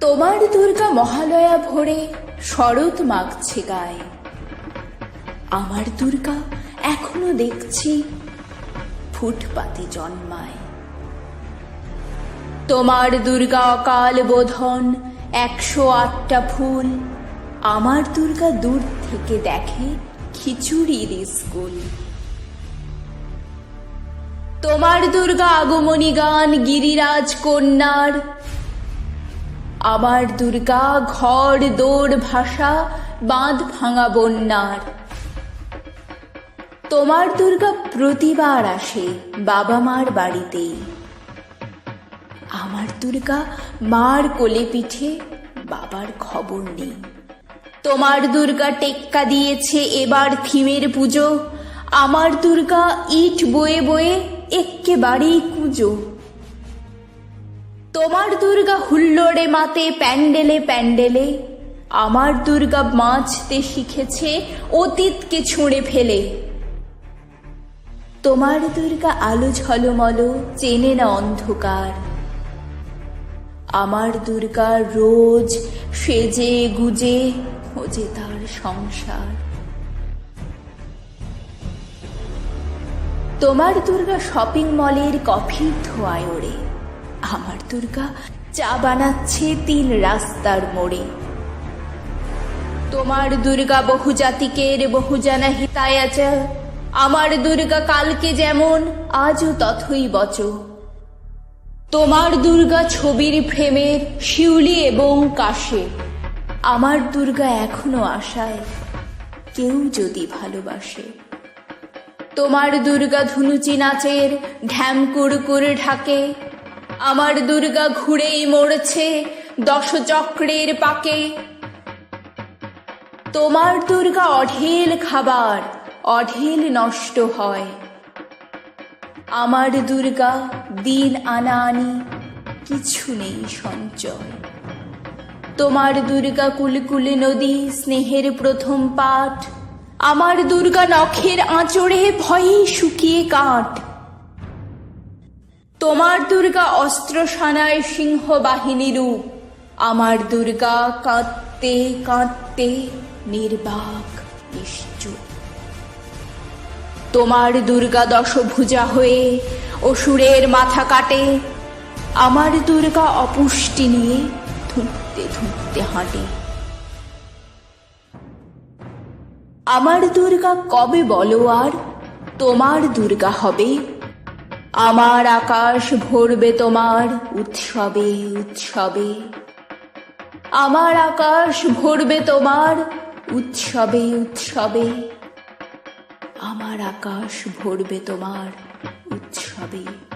তোমার দুর্গা মহালয়া ভোরে শরৎ মাগছে গায়ে। আমার দুর্গা এখনও দেখছি ফুটপাতে জন্মায়। তোমার দুর্গা অকাল বোধন একশো আটটা ফুল। আমার দুর্গা দূর থেকে দেখে খিচুড়ির স্কুল। তোমার দুর্গা আগমনী গান গিরিরাজ কন্যার আমার দুর্গা ঘর দৌড় ভাষা বাঁধ ভাঙা বন্যার। তোমার দুর্গা প্রতিবার আসে বাবা মার বাড়িতেই। আমার দুর্গা মার কোলে পিঠে বাবার খবর নেই। তোমার দুর্গা টেক্কা দিয়েছে এবার থিমের পুজো। আমার দুর্গা ইট বয়ে বয়ে এক্কেবারেই কুজো। তোমার দুর্গা হুল্লোড়ে মাতে প্যান্ডেলে প্যান্ডেলে, আমার দুর্গা বাঁচতে শিখেছে, অতীতকে ছুঁড়ে ফেলে। তোমার দুর্গা আলো ঝলমল, চেনে না অন্ধকার। আমার দুর্গা রোজ সেজে গুজে খোঁজে তার সংসার। তোমার দুর্গা শপিং মলের কফির ধোঁয়ায় ওড়ে। আমার দুর্গা, চা বানাচ্ছে তিন রাস্তার মোড়ে। তোমার দুর্গা বহুজাতিকের বহুজানা হিতায়াচা, আমার দুর্গা কালকে যেমন, আজও তথই বচ। তোমার দুর্গা ছবির ফ্রেমের শিউলি এবং কাশে। আমার দুর্গা এখনও আশায়, কেউ যদি ভালোবাসে। তোমার দুর্গা ধুনুচি নাচের ঢ্যাম কুড়কুড় ঢাকে আমার দুর্গা ঘুরেই মরেছে দশচক্রের পাকে। তোমার দুর্গা অঢেল খাবার, অঢেল নষ্ট হয়। আমার দুর্গা দিন আনা আনি কিছু নেই সঞ্চয়। তোমার দুর্গা কুলকুলে নদী, স্নেহের প্রথম পাঠ। আমার দুর্গা নখের আঁচড়ে ভয়ে শুকিয়ে কাঠ। তোমার দুর্গা অস্ত্র সানায় সিংহ বাহিনী রূপ। আমার দুর্গা কাঁদতে কাঁদতে নির্বাক, নিশ্চুপ। তোমার দুর্গা দশভুজা হয়ে অসুরের মাথা কাটে। আমার দুর্গা অপুষ্টি নিয়ে ধুঁকতে ধুঁকতে হাঁটে। আমার দুর্গা কবে বলো আর? তোমার দুর্গা হবে আমার আকাশ ভরবে তোমার উৎসবে উৎসবে। আমার আকাশ ভরবে তোমার উৎসবে উৎসবে। আমার আকাশ ভরবে তোমার উৎসবে।